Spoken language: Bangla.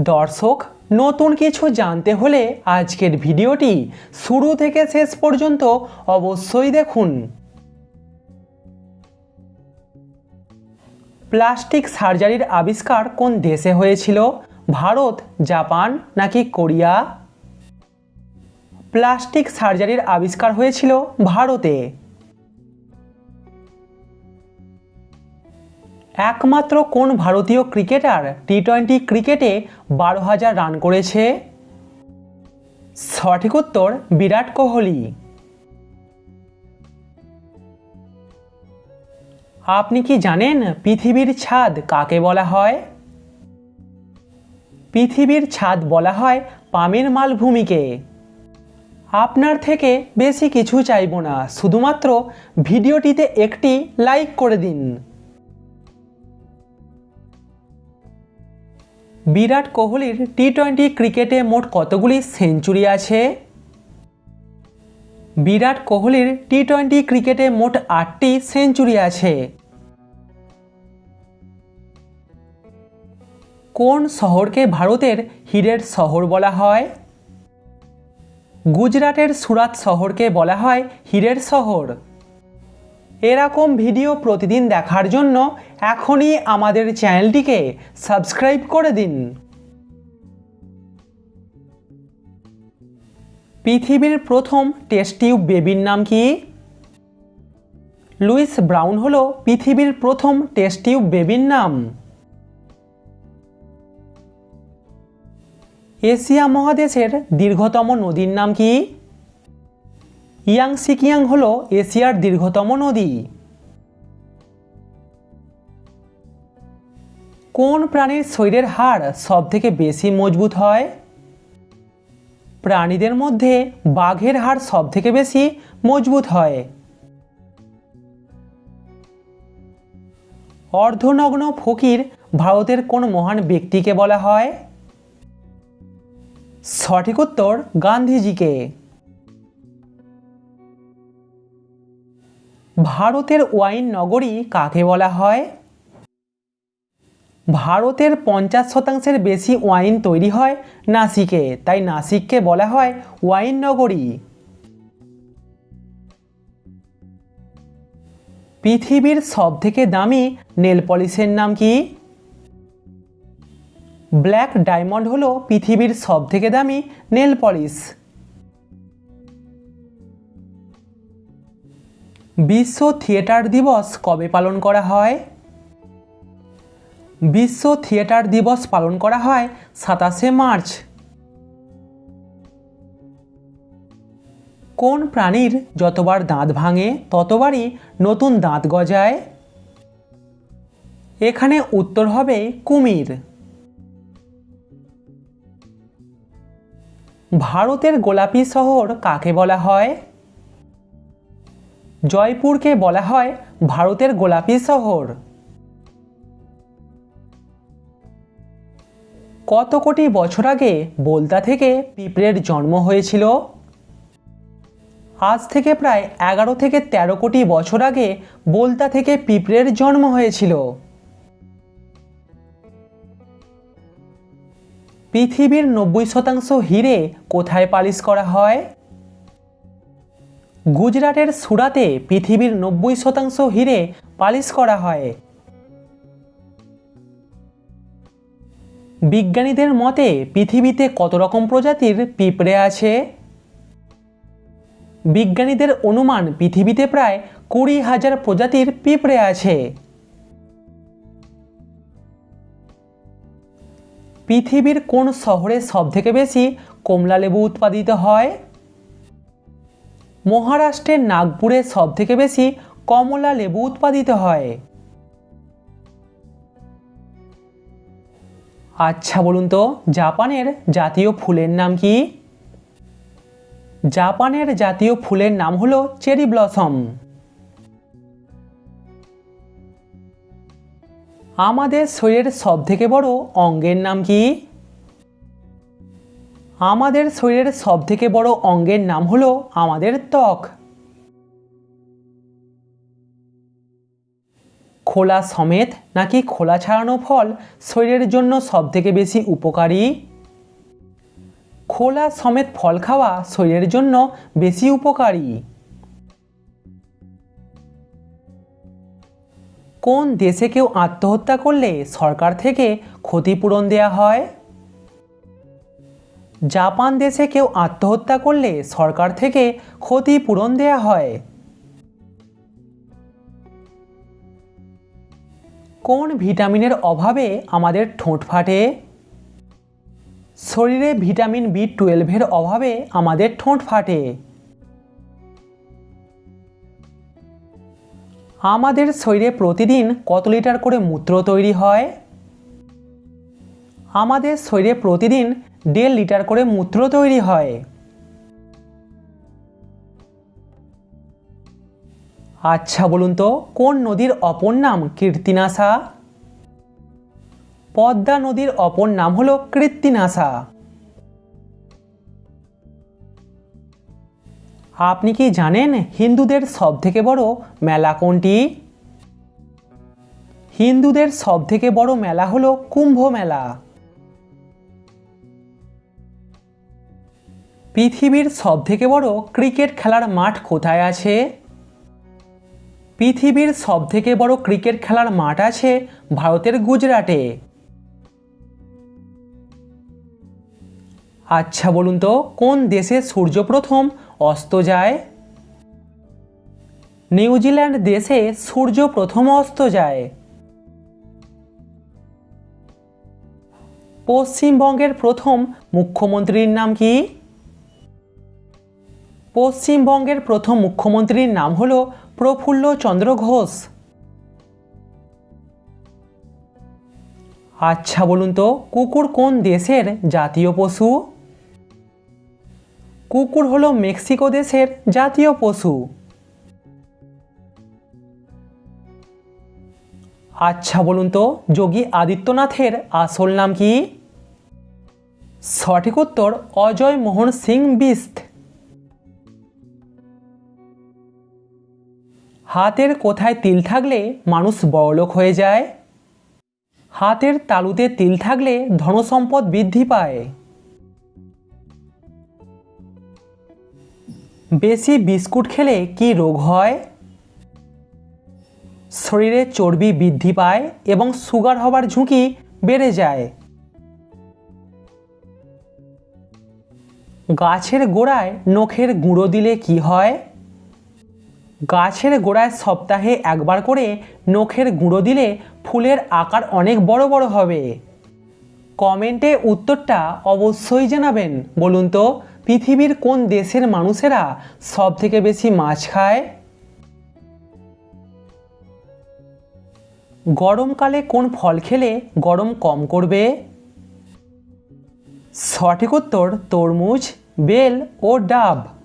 দর্শক, নতুন কিছু জানতে হলে আজকের ভিডিওটি শুরু থেকে শেষ পর্যন্ত অবশ্যই দেখুন। প্লাস্টিক সার্জারির আবিষ্কার কোন দেশে হয়েছিল? ভারত, জাপান নাকি কোরিয়া? প্লাস্টিক সার্জারির আবিষ্কার হয়েছিল ভারতে। একমাত্র কোন ভারতীয় ক্রিকেটার টি টোয়েন্টি ক্রিকেটে বারো হাজার রান করেছে? সঠিক উত্তর, বিরাট কোহলি। আপনি কি জানেন পৃথিবীর ছাদ কাকে বলা হয়? পৃথিবীর ছাদ বলা হয় পামের মালভূমিকে। আপনার থেকে বেশি কিছু চাইব না, শুধুমাত্র ভিডিওটিতে একটি লাইক করে দিন। বিরাট কোহলির টি টোয়েন্টি ক্রিকেটে মোট কতগুলি সেঞ্চুরি আছে? বিরাট কোহলির টি টোয়েন্টি ক্রিকেটে মোট আটটি সেঞ্চুরি আছে। কোন শহরকে ভারতের হীরের শহর বলা হয়? গুজরাটের সুরাত শহরকে বলা হয় হীরের শহর। এরকম ভিডিও প্রতিদিন দেখার জন্য এখনই আমাদের চ্যানেলটিকে সাবস্ক্রাইব করে দিন। পৃথিবীর প্রথম টেস্ট টিউব বেবির নাম কি? লুইস ব্রাউন হলো পৃথিবীর প্রথম টেস্ট টিউব বেবির নাম। এশিয়া মহাদেশের দীর্ঘতম নদীর নাম কি? ইয়াংসিকিয়াং হল এশিয়ার দীর্ঘতম নদী। কোন প্রাণীর শরীরের হাড় সবথেকে বেশি মজবুত হয়? প্রাণীদের মধ্যে বাঘের হাড় সবথেকে বেশি মজবুত হয়। অর্ধনগ্ন ফকির ভারতের কোন মহান ব্যক্তিকে বলা হয়? সঠিক উত্তর গান্ধীজিকে। ভারতের ওয়াইন নগরী কাকে বলা হয়? ভারতের পঞ্চাশ শতাংশের বেশি ওয়াইন তৈরি হয় নাসিকে, তাই নাসিককে বলা হয় ওয়াইন নগরী পৃথিবীর সবথেকে দামি নেল পলিশের নাম কি? ব্ল্যাক ডায়মন্ড হলো পৃথিবীর সবথেকে দামি নেল পলিশ। বিশ্ব থিয়েটার দিবস কবে পালন করা হয়? বিশ্ব থিয়েটার দিবস পালন করা হয় সাতাশে মার্চ। কোন প্রাণীর যতবার দাঁত ভাঙে, ততবারই নতুন দাঁত গজায়? এখানে উত্তর হবে কুমির। ভারতের গোলাপি শহর কাকে বলা হয়? জয়পুরকে বলা হয় ভারতের গোলাপি শহর। কত কোটি বছর আগে বোলতা থেকে পিঁপড়ের জন্ম হয়েছিল? আজ থেকে প্রায় এগারো থেকে ১৩ কোটি বছর আগে বোলতা থেকে পিঁপড়ের জন্ম হয়েছিল। পৃথিবীর নব্বই শতাংশ হিরে কোথায় পালিশ করা হয়? গুজরাটের সুরাতে পৃথিবীর নব্বই শতাংশ হিরে পালিশ করা হয়। বিজ্ঞানীদের মতে, পৃথিবীতে কত রকম প্রজাতির পিঁপড়ে আছে? বিজ্ঞানীদের অনুমান, পৃথিবীতে প্রায় কুড়ি হাজার প্রজাতির পিঁপড়ে আছে। পৃথিবীর কোন শহরে সবথেকে বেশি কমলা লেবু উৎপাদিত হয়? মহারাষ্ট্রের নাগপুরে সবথেকে বেশি কমলা লেবু উৎপাদিত হয়। আচ্ছা বলুন তো, জাপানের জাতীয় ফুলের নাম কি? জাপানের জাতীয় ফুলের নাম হলো চেরি ব্লসম। আমাদের শরীরের সবথেকে বড় অঙ্গের নাম কি? আমাদের শরীরের সবথেকে বড় অঙ্গের নাম হলো আমাদের ত্বক। খোলা সমেত নাকি খোলা ছাড়ানো ফল শরীরের জন্য সবথেকে বেশি উপকারী? খোলা সমেত ফল খাওয়া শরীরের জন্য বেশি উপকারী? কোন দেশে কেউ আত্মহত্যা করলে সরকার থেকে ক্ষতিপূরণ দেয়া হয়? জাপান দেশে কেউ আত্মহত্যা করলে সরকার থেকে ক্ষতিপূরণ দেয়া হয়। কোন ভিটামিনের অভাবে আমাদের ঠোঁট ফাটে? শরীরে ভিটামিন বি টুয়েলভের অভাবে আমাদের ঠোঁট ফাটে। আমাদের শরীরে প্রতিদিন কত লিটার করে মূত্র তৈরি হয়? আমাদের শরীরে প্রতিদিন দেড় লিটার করে মূত্র তৈরি হয়। আচ্ছা বলুন তো, কোন নদীর অপর নাম কীর্তিনাশা? পদ্মা নদীর অপর নাম হলো কৃত্তিনাশা। আপনি কি জানেন হিন্দুদের সবথেকে বড় মেলা কোনটি? হিন্দুদের সবথেকে বড় মেলা হলো কুম্ভ মেলা। পৃথিবীর সবথেকে বড় ক্রিকেট খেলার মাঠ কোথায় আছে? পৃথিবীর সবথেকে বড় ক্রিকেট খেলার মাঠ আছে ভারতের গুজরাটে। আচ্ছা বলুন তো, কোন দেশে সূর্য প্রথম অস্ত যায়? নিউজিল্যান্ড দেশে সূর্য প্রথম অস্ত যায়। পশ্চিমবঙ্গের প্রথম মুখ্যমন্ত্রীর নাম কি? পশ্চিমবঙ্গের প্রথম মুখ্যমন্ত্রীর নাম হল প্রফুল্ল চন্দ্র ঘোষ। আচ্ছা বলুন তো, কুকুর কোন দেশের জাতীয় পশু? কুকুর হলো মেক্সিকো দেশের জাতীয় পশু। আচ্ছা বলুন তো, যোগী আদিত্যনাথের আসল নাম কি? সঠিক উত্তর অজয় মোহন সিং বিস্ত। হাতের কোথায় তিল থাকলে মানুষ বড়লোক হয়ে যায়? হাতের তালুতে তিল থাকলে ধনসম্পদ বৃদ্ধি পায়। বেশি বিস্কুট খেলে কি রোগ হয়? শরীরে চর্বি বৃদ্ধি পায় এবং সুগার হবার ঝুঁকি বেড়ে যায়। গাছের গোড়ায় নখের গুঁড়ো দিলে কি হয়? গাছের গোড়ায় সপ্তাহে একবার করে নখের গুঁড়ো দিলে ফুলের আকার অনেক বড় বড় হবে। কমেন্টে উত্তরটা অবশ্যই জানাবেন। বলুন তো, পৃথিবীর কোন দেশের মানুষেরা সব থেকে বেশি মাছ খায়? গরমকালে কোন ফল খেলে গরম কম করবে? সঠিক উত্তর তরমুজ, বেল ও ডাব।